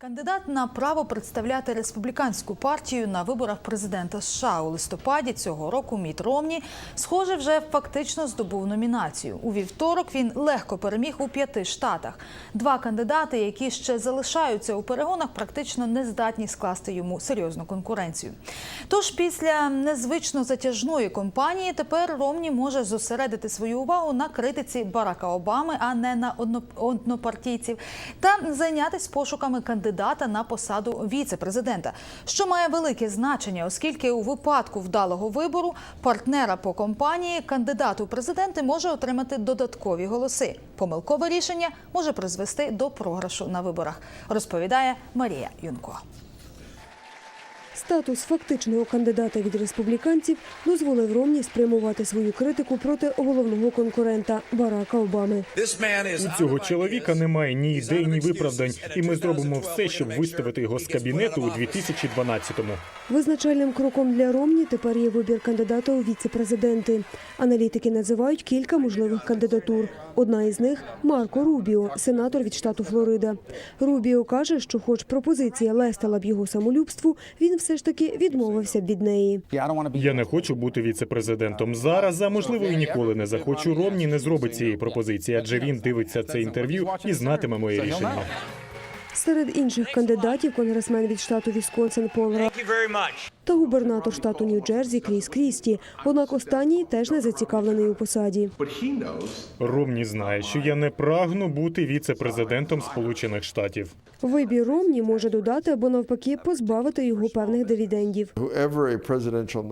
Кандидат на право представляти республіканську партію на виборах президента США у листопаді цього року Міт Ромні, схоже, вже фактично здобув номінацію. У вівторок він легко переміг у п'яти штатах. Два кандидати, які ще залишаються у перегонах, практично не здатні скласти йому серйозну конкуренцію. Тож після незвично затяжної кампанії тепер Ромні може зосередити свою увагу на критиці Барака Обами, а не на однопартійців, та зайнятися пошуками кандидата на посаду віце-президента, що має велике значення, оскільки у випадку вдалого вибору партнера по компанії кандидат у президенти може отримати додаткові голоси. Помилкове рішення може призвести до програшу на виборах, розповідає Марія Юнко. Статус фактичного кандидата від республіканців дозволив Ромні спрямувати свою критику проти головного конкурента Барака Обами. У цього чоловіка немає ні ідей, ні виправдань, і ми зробимо все, щоб виставити його з кабінету у 2012-му. Визначальним кроком для Ромні тепер є вибір кандидата у віце-президенти. Аналітики називають кілька можливих кандидатур. Одна із них Марко Рубіо, сенатор від штату Флорида. Рубіо каже, що, хоч пропозиція лестила б його самолюбству, він все ж таки відмовився від неї. Я не хочу бути віце-президентом зараз, а можливо і ніколи не захочу. Ромні не зробить цієї пропозиції, адже він дивиться це інтерв'ю і знатиме моє рішення. Серед інших кандидатів конгресмен від штату Вісконсин Пол Ра та губернатор штату Нью-Джерсі Кріс Крісті. Однак останній теж не зацікавлений у посаді. Ромні знає, що я не прагну бути віце-президентом Сполучених Штатів. Вибір Ромні може додати або навпаки позбавити його певних дивідендів.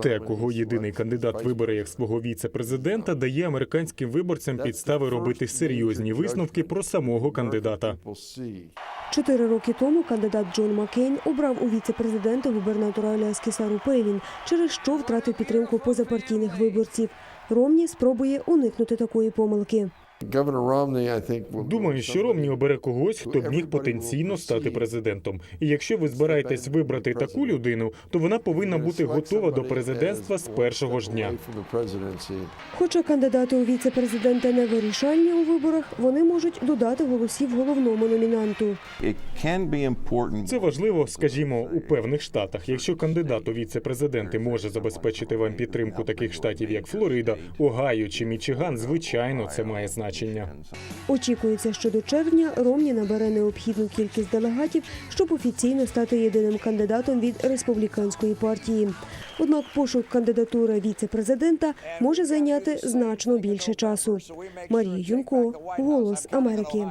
Те, кого єдиний кандидат вибере як свого віце-президента, дає американським виборцям підстави робити серйозні висновки про самого кандидата. Чотири роки тому кандидат Джон Маккейн обрав у віце-президенти губернатора Аляски Сару Пейлін, через що втратив підтримку позапартійних виборців. Ромні спробує уникнути такої помилки. Думаю, що Ромні обере когось, хто б міг потенційно стати президентом. І якщо ви збираєтесь вибрати таку людину, то вона повинна бути готова до президентства з першого ж дня. Хоча кандидати у віце-президенти не вирішальні у виборах, вони можуть додати голосів головному номінанту. It can be important. Це важливо, скажімо, у певних штатах. Якщо кандидат у віце-президенти може забезпечити вам підтримку таких штатів, як Флорида, Огайо чи Мічиган, звичайно, це має значення. Очікується, що до червня Ромні набере необхідну кількість делегатів, щоб офіційно стати єдиним кандидатом від республіканської партії. Однак пошук кандидатури віце-президента може зайняти значно більше часу. Марія Юнко, Голос Америки.